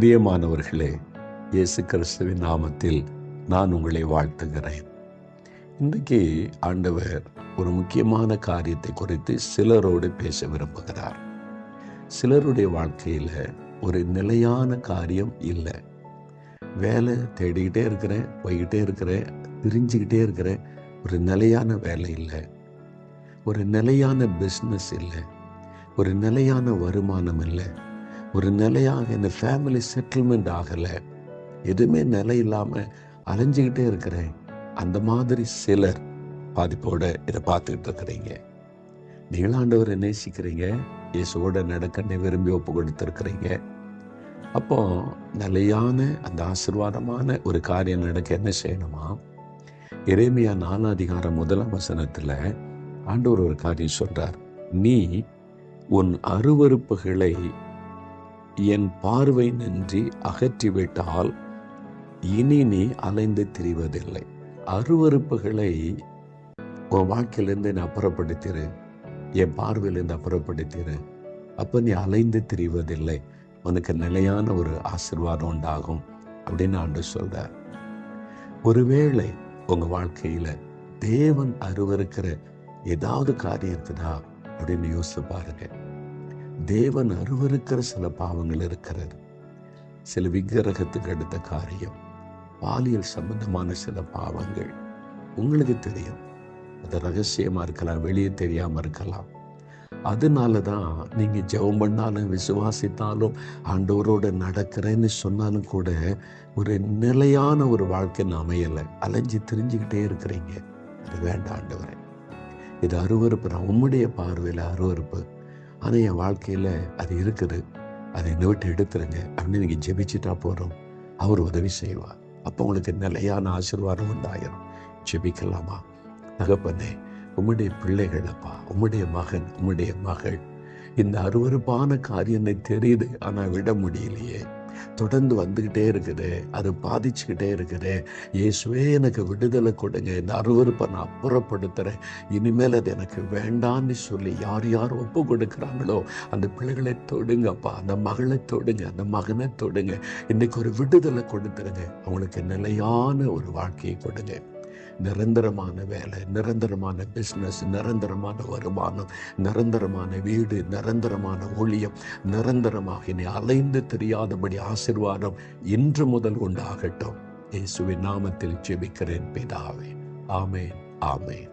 பிரியமானவர்களே இயேசு கிறிஸ்துவின் நாமத்தில் நான் உங்களை வாழ்த்துகிறேன். இன்றைக்கு ஆண்டவர் ஒரு முக்கியமான காரியத்தை குறித்து சிலரோடு பேச விரும்புகிறார். சிலருடைய வாழ்க்கையில் ஒரு நிலையான காரியம் இல்லை. வேலை தேடிக்கிட்டே இருக்கிறேன் போய்கிட்டே இருக்கிறேன் பிரிஞ்சுக்கிட்டே இருக்கிறேன். ஒரு நிலையான வேலை இல்லை. ஒரு நிலையான பிஸ்னஸ் இல்லை. ஒரு நிலையான வருமானம் இல்லை. ஒரு நிலையாக இந்த ஃபேமிலி செட்டில்மெண்ட் ஆகலை. எதுவுமே நிலை இல்லாமல் அலைஞ்சிக்கிட்டே இருக்கிறேன். அந்த மாதிரி சிலர் பாதிப்போட இதை பார்த்துக்கிட்டு இருக்கிறீங்க. நீளாண்டவரை நேசிக்கிறீங்க. இயேசுவோட நடக்கண்ணை விரும்பி ஒப்பு கொடுத்துருக்குறீங்க அப்போ நிலையான அந்த ஆசிர்வாதமான ஒரு காரியம் நடக்க என்ன செய்யணுமா? இறைமையா நாலாம் அதிகாரம் முதலாம் வசனத்தில் ஆண்டவர் ஒரு காரியம் சொல்றார். நீ உன் அருவறுப்புகளை என் பார்வை நின்றி அகற்றிவிட்டால் இனி நீ அலைந்து திரிவதில்லை. அருவறுப்புகளை உன் வாழ்க்கையிலேருந்து நான் அப்புறப்படுத்திடு என் பார்வையிலேருந்து அப்புறப்படுத்திடு அப்போ நீ அலைந்து திரிவதில்லை. உனக்கு நிலையான ஒரு ஆசிர்வாதம் உண்டாகும் அப்படின்னு ஆண்டு சொல்றார். ஒருவேளை உங்க வாழ்க்கையில தேவன் அருவருக்கிற ஏதாவது காரியம் இருக்குதா அப்படின்னு யோசிச்சு பாருங்க. தேவன் அருவருக்கிற சில பாவங்கள் இருக்கிறது. சில விக்கிரகத்துக்கு அடுத்த காரியம் பாலியல் சம்பந்தமான சில பாவங்கள். உங்களுக்கு தெரியும். அது ரகசியமாக இருக்கலாம் வெளியே தெரியாமல் இருக்கலாம். அதனால தான் நீங்கள் ஜெபம் பண்ணாலும் விசுவாசித்தாலும் ஆண்டவரோட நடக்கிறேன்னு சொன்னாலும் கூட ஒரு நிலையான ஒரு வாழ்க்கை அமையலை. அலைஞ்சு தெரிஞ்சுக்கிட்டே இருக்கிறீங்க. அது வேண்டாம் ஆண்டவரே. இது அருவறுப்பு நான் உம்முடைய பார்வையில் அருவறுப்பு ஆனால் என் வாழ்க்கையில் அது இருக்குது. அதை என்னை விட்டு எடுத்துருங்க. அப்படின்னு நீங்கள் ஜெபிச்சுட்டா போகிறோம் அவர் உதவி செய்வார். அப்போ உங்களுக்கு நிலையான ஆசீர்வாதம் உண்டாயிரும். ஜெபிக்கலாமா? தகப்பனே உம்முடைய பிள்ளைகள் அப்பா உம்முடைய மகன் உம்முடைய மகள் இந்த அருவறுப்பான காரியம் தெரியுது ஆனால் விட முடியலையே. தொடர்ந்து வந்துக்கிட்டே இருக்குது. அது பாதிச்சுக்கிட்டே இருக்குது. இயேசுவே எனக்கு விடுதலை கொடுங்க. இந்த அருவறுப்பை நான் அப்புறப்படுத்துகிறேன் இனிமேல் அது எனக்கு வேண்டான்னு சொல்லி யார் யார் ஒப்பு கொடுக்குறாங்களோ அந்த பிள்ளைகளை தொடுங்கப்பா. அந்த மகளை தொடுங்க. அந்த மகனை தொடுங்க. இன்னைக்கு ஒரு விடுதலை கொடுத்துருங்க. அவங்களுக்கு நிலையான ஒரு வாழ்க்கையை கொடுங்க. நிரந்தரமான வேலை நிரந்தரமான பிஸ்னஸ் நிரந்தரமான வருமானம் நிரந்தரமான வீடு நிரந்தரமான ஊழியம் நிரந்தரமாக இனி அலைந்து தெரியாதபடி ஆசிர்வாதம் இன்று முதல் உண்டாகட்டும். இயேசுவின் நாமத்தில் ஜெபிக்கிறேன் பிதாவே. ஆமேன் ஆமேன்.